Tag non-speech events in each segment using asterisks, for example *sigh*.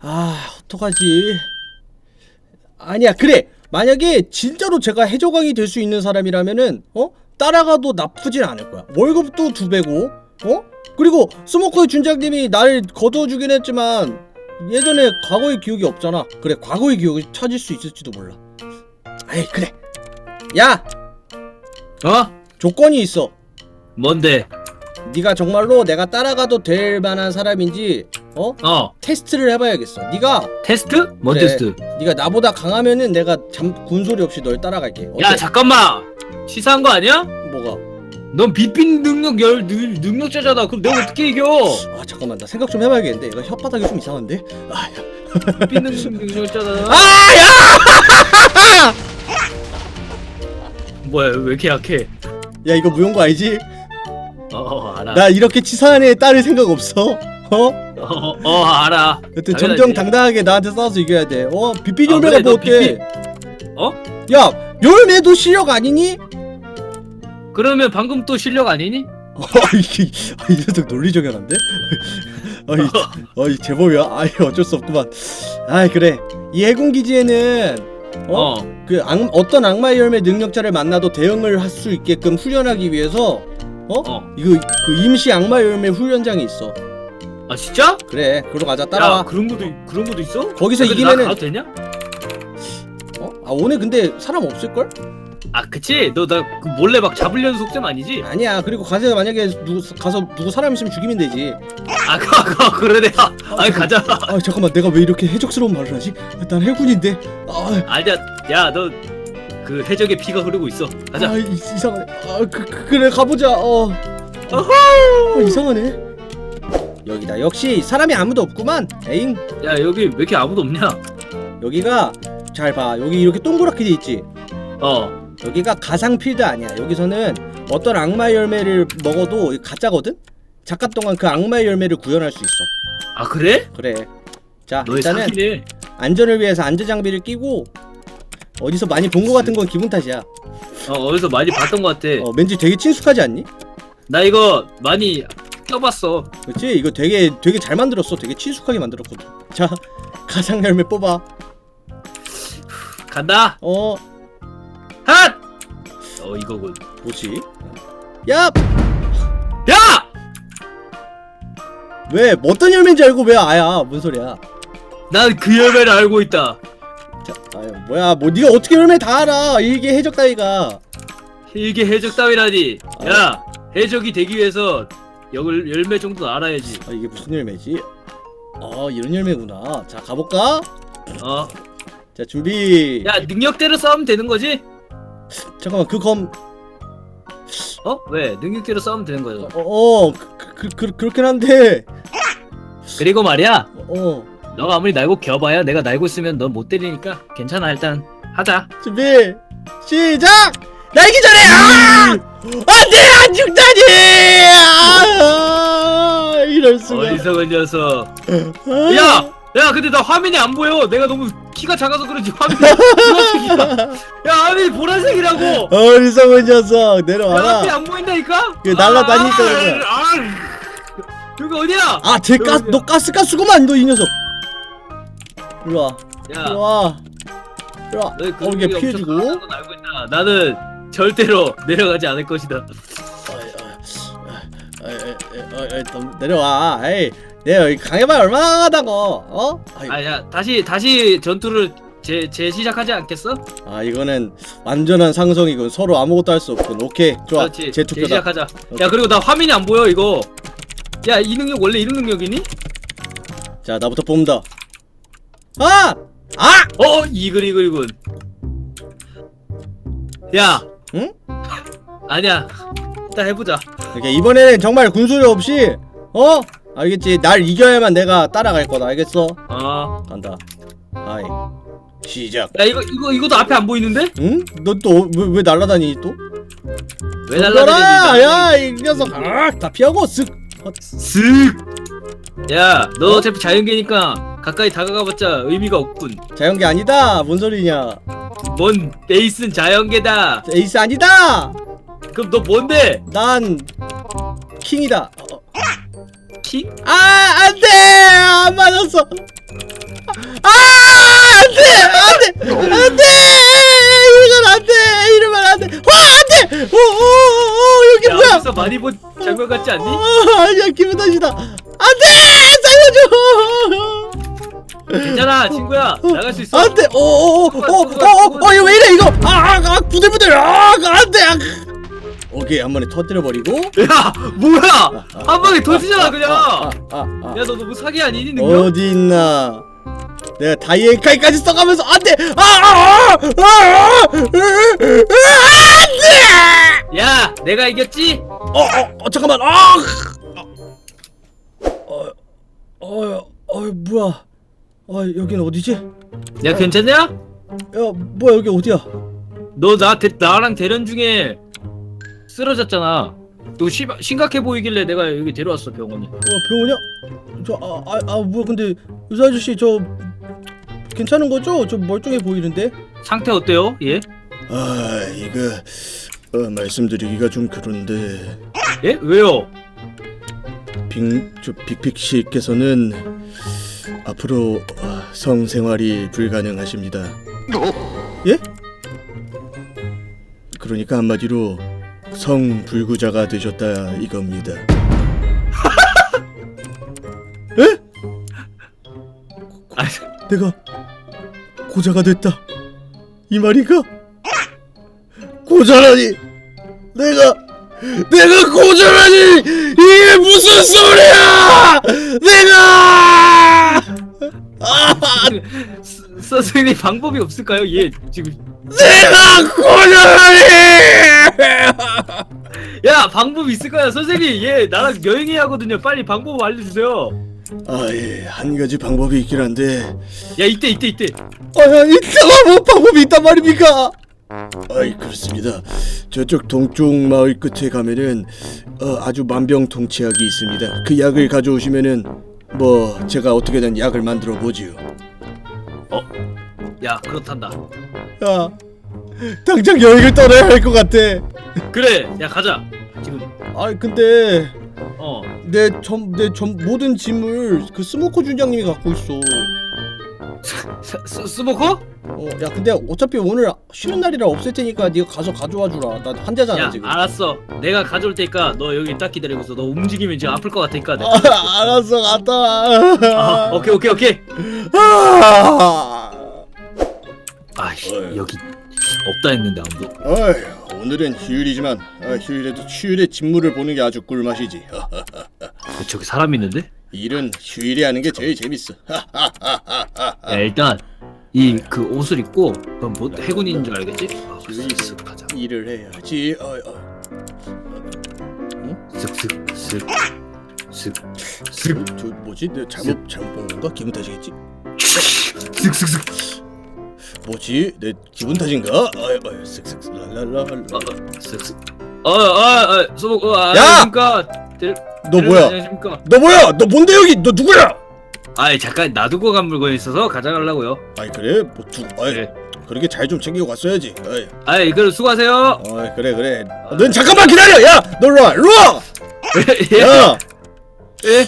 아 어떡하지? 아니야 그래! 만약에 진짜로 제가 해적왕이 될 수 있는 사람이라면은 어? 따라가도 나쁘진 않을 거야. 월급도 두 배고 어? 그리고 스모커의 준장님이 날 거둬주긴 했지만 예전에 과거의 기억이 없잖아. 그래 과거의 기억을 찾을 수 있을지도 몰라. 에이 그래. 야! 어? 조건이 있어. 뭔데? 네가 정말로 내가 따라가도 될 만한 사람인지 어 어 테스트를 해봐야겠어 네가 테스트? 뭔 그래. 테스트? 네가 나보다 강하면은 내가 잠 군소리 없이 널 따라갈게. 어때? 야 잠깐만 치사한 거 아니야? 뭐가? 넌 비핀 능력 열 능, 능력자잖아 그럼 내가 어떻게 이겨 아 잠깐만 나 생각 좀 해봐야겠는데. 얘가 혓바닥이 좀 이상한데. 아, 야. 비핀 능, 능력자잖아 *laughs* 아 야! *laughs* 뭐야 왜 이렇게 약해 야 이거 무용거 알지? 어, 어 알아 나 이렇게 치사한 애 따를 생각 없어. 어? 어, 어 알아 여튼 당연하지. 정정당당하게 나한테 싸워서 이겨야 돼. 어? 아, 열매가 그래, 뭐 너 어때? 어? 야 열매도 실력 아니니? 그러면 방금 또 실력 아니니? *laughs* 어, 이게 아, 이 녀석 논리적연한데? 아이, 아이 제법이야. 아이 어쩔 수 없구만. 아이 그래. 이 해군 기지에는 어? 어, 그 악, 어떤 악마의 열매 능력자를 만나도 대응을 할 수 있게끔 훈련하기 위해서 어? 어. 이거 그 임시 악마 열매 훈련장이 있어. 아 진짜? 그래, 그러 가자 따라와. 야 그런 것도 그런 것도 있어? 거기서 야, 근데 나 이기면은- 가도 되냐? 어? 아 오늘 근데 사람 없을 걸? 아 그치 너 나 그 몰래 막 잡으려는 속셈 아니지? 아니야. 그리고 가서 만약에 누구 가서 누구 사람 있으면 죽이면 되지. 아 그, 그, 그러네 아, 아니 가자 아 잠깐만, 내가 왜 이렇게 해적스러운 말을 하지? 난 해군인데. 아, 아니야 야너 그 해적의 피가 흐르고 있어 가자 아 이, 이상하네. 아 그, 그, 그래 가보자. 어. 어후! 아, 이상하네. 여기다. 역시 사람이 아무도 없구만. 에잉. 야 여기 왜 이렇게 아무도 없냐 여기가 잘 봐. 여기 이렇게 동그랗게 돼 있지. 어 여기가 가상 필드 아니야. 여기서는 어떤 악마 열매를 먹어도 가짜거든. 잠깐 동안 그 악마의 열매를 구현할 수 있어. 아 그래? 그래. 자 너의 일단은 사기네 안전을 위해서 안전 장비를 끼고 어디서 많이 본것 같은 건 기분 탓이야. 어 어디서 많이 봤던 것 같아 어, 왠지 되게 친숙하지 않니? 나 이거 많이 껴봤어 그렇지? 이거 되게 되게 잘 만들었어. 되게 친숙하게 만들었거든. 자 *laughs* 가상 열매 뽑아. 간다 어 핫! 어 이거군 뭐지? 야 야! 왜? 뭐 어떤 열매인지 알고 왜 아야? 뭔 소리야? 난 그 열매를 알고 있다 자, 아유, 뭐야? 뭐 네가 어떻게 열매 다 알아? 이게 해적 따위가. 이게 해적 따위라니 아. 야 해적이 되기 위해서 열, 열매 정도는 알아야지 아 이게 무슨 열매지? 어 이런 열매구나. 자 가볼까? 어? 자 준비. 야 능력대로 싸우면 되는 거지? 잠깐만 그 검. 어? 왜? 능력대로 싸우면 되는 거죠 어, 그, 그, 그, 그렇긴 한데. 그리고 말이야 어 너가 아무리 날고 겨봐야 내가 날고 있으면 넌 못 때리니까 괜찮아 일단 하자 준비 시작. 날기 전에 아! 안돼 안 죽다니! 아! 이럴 수가. 어리석은 녀석 아! 야! 야 근데 나 화면이 안 보여 내가 너무 키가 작아서 그런지 화면이 보라색이야 *laughs* 야 화면이 보라색이라고 어리석은 녀석 야 앞이 내려와라. 안 보인다니까? 이거 날라다니니까 아, 그래. 아, 여기 어디야? 아, 제 가스, 너 가스 가스구만, 너 이 녀석. 일로 와, 일로 야 와, 일로 와. 너희 어, 이게 근육이 피해주고. 엄청 강한 건 알고 있다. 나는 절대로 내려가지 않을 것이다 내려와. 에이, 내가 여기 강해봐야 얼마나 강하다고, 어? 아이, 아야 다시 다시 전투를 재, 재시작하지 않겠어? 아, 이거는 완전한 상성이군. 서로 아무것도 할 수 없군. 오케이, 좋아. 그렇지 투표다. 재시작하자 오케이. 야 그리고 나 화면이 안 보여 이거 야 이 능력 원래 이런 능력이니? 자, 나부터 뽑는다. 아, 아, 어 이글 이글이군 야 응? 아니야 일단 해보자 이렇게 이번에는 정말 군소리 없이, 어? 알겠지? 날 이겨야만 내가 따라갈 거다. 알겠어? 어야 간다. 하이. 시작. 이거 이거 이거도 앞에 안 보이는데? 응? 너 또 왜 왜 날라다니 또? 왜 덤벼라! 날라다니니 야, 이 녀석. 아, 다 피하고 쓱. 어, 쓱! 야, 너 어 차피 자연계니까 가까이 다가가봤자 의미가 없군. 자연계 아니다. 뭔 소리냐? 뭔 베이스는 자연계다. 에이스 아니다. 그럼 너 뭔데? 난 킹이다. 킹? 아 안돼. 안 맞았어. 아 안돼 안돼 안돼 이건 안돼 이러면 안돼 와 안돼 오오오 여기 야, 뭐야 어디서 많이 본 장면 같지 않니? 아니야 기분 탓이다 안돼 살려줘 괜찮아 친구야 나갈 수 있어 안돼. 오오오오오오 이거 왜 이래 이거. 아아 아, 부들부들. 아 안돼. 아. 오케이 한 번에 터뜨려 버리고. 야 뭐야 한 방에 터지잖아 그냥 아, 아, 아. 야너 너무 사기 아니니 능력? 어디 있나? 내가 다이앤카이까지 써가면서 안돼. 아아아 안돼. 야 내가 이겼지? 어, 어, 어 잠깐만. 아. 어, 어, 어, 뭐야? 아, 여기는 어디지? 야, 야 괜찮냐? 뭐야 여기 어디야? 너 나 나랑 대련 중에 쓰러졌잖아 너 시, 심각해 보이길래 내가 여기 데려왔어 병원에 어, 병원이야? 저, 아, 아, 아, 뭐야? 근데 의사 아저씨 저 괜찮은 거죠? 저 멀쩡해 보이는데? 상태 어때요? 예? 아, 이거 어, 말씀드리기가 좀 그런데 예? 왜요? 빅, 저 빅픽 씨께서는 앞으로 어, 성생활이 불가능하십니다. 예? 그러니까 한마디로 성불구자가 되셨다 이겁니다. *laughs* 에? 아, 내가 고자가 됐다. 이 말인가? 고자라니! 내가 내가 고자라니! 이게 무슨 소리야! 내가! 스- 선생님 방법이 없을까요? 예 지금 내가 고자라니! 야 방법 있을 거야 선생님 예 나랑 여행해야 하거든요 빨리 방법 알려주세요 아, 예, 한 가지 방법이 있긴 한데, 야 이때 이때 이때 아, 야, 이따가 뭐 방법이 있단 말입니까? 아이, 그렇습니다. 저쪽 동쪽 마을 끝에 가면은, 어, 아주 만병통치약이 있습니다. 그 약을 가져오시면은, 뭐, 제가 어떻게든 약을 만들어 보지요. 야 그렇단다 야, 당장 여행을 떠나야 할 것 같아. 그래 야 가자 지금 아, 근데 어 내 전 내 전 모든 짐을 그 스모커 준장님이 갖고 있어. 스, 스, 스모커? 어, 야, 근데 어차피 오늘 쉬는 날이라 없을 테니까 네가 가서 가져와 주라. 나 환자잖아 야 지금. 알았어 내가 가져올 테니까 너 여기 딱 기다리고 있어 너 움직이면 지금 아플 것 같으니까 내가 아, 알았어, 갔다. 아, 오케이 오케이 오케이 아, 어이. 여기 없다 했는데 아무도 어휴, 오늘은 휴일이지만 아, 휴일에도 휴일에 직무를 보는 게 아주 꿀맛이지. 아, *laughs* 어, 저기 사람 있는데? 일은 휴일에 하는 게 제일 재밌어. 야 일단 이 그 옷을 입고 그럼 뭐 해군인 줄 알겠지? 어, 쓱쓱 가자 일을 해야지. 어, 어. 쓱쓱 쓱쓱 저 뭐지? 내가 잘못 잘못 본 건가? 기분 탓이겠지? 뭐지? 내 기분 탓인가? 어이, 어이, 쓱쓱 랄랄라. 쓱쓱 어어어 소복 어 야! 안녕하십니까 대- 너 뭐야? 안녕하십니까 너 뭐야? 너 뭔데 여기? 너 누구야? 아이 잠깐 놔두고 간 물건이 있어서 가져가려고요 아이 그래? 뭐 두, 아이 그래 그렇게 잘 좀 챙기고 갔어야지. 어이, 아이 그럼 수고하세요 어이 그래 그래. 넌 잠깐만 기다려. 야, 너 일로 와, 일로 와. 예? 야, *laughs* 예?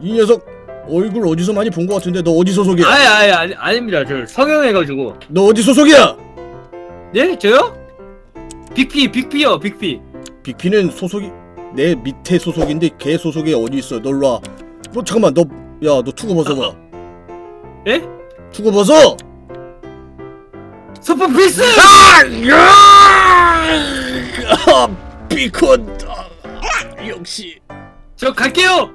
이 녀석 얼굴 어디서 많이 본 것 같은데 너 어디 소속이야? 아이 아이 아니, 아닙니다 저 성형해가지고 너 어디 소속이야? 예? 저요? 빅피 빅피요 빅피 빅피는 소속이 내 밑에 소속인데 걔 소속이 어디 있어? 너 일로 와. 너 잠깐만 너 야 너 투구 벗어봐. *laughs* 예? 투구 벗어. 소품 필수! 아! 야! 아, 비콘. 아, 역시. 저 갈게요!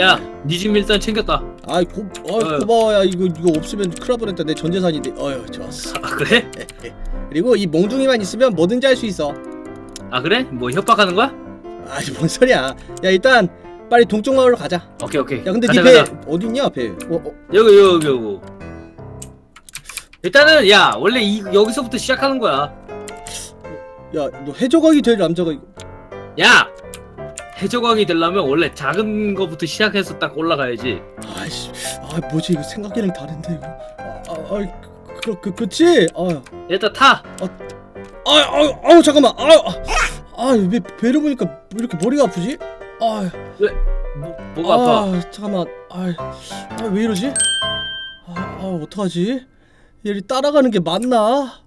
야, 니집 일단 챙겼다. 아이 고, 아 어. 고마워야 이거 이거 없으면 큰일 날 뻔했다 내 전 재산인데. 어휴 좋았어. 아, 그래? *laughs* 그리고 이 몽둥이만 있으면 뭐든지 할 수 있어. 아, 그래? 뭐 협박하는 거야? 아니 뭔 소리야. 야 일단 빨리 동쪽 마을로 가자. 오케이, 오케이. 야 근데 가자, 네배 가자. 어디 있냐 배? 어, 어. 여기, 여기, 여기. 일단은, 야, 원래 이, 여기서부터 시작하는 거야. 야너 해적왕이 될 남자가 이거- 야! 해적왕이 되려면 원래 작은 거부터 시작해서 딱 올라가야지. 아이씨 아 뭐지 이거 생각이랑 다른데 이거 아, 아, 아 그, 그, 그치? 아, 일단 타! 아, 아, 아, 잠깐만. 아, 아, 아, 왜 배를 보니까 왜 이렇게 머리가 아프지? 아, 뭐, 뭐가 아파? 아, 잠깐만. 아, 아, 왜 이러지? 아, 아, 어떡하지? 얘를 따라가는 게 맞나?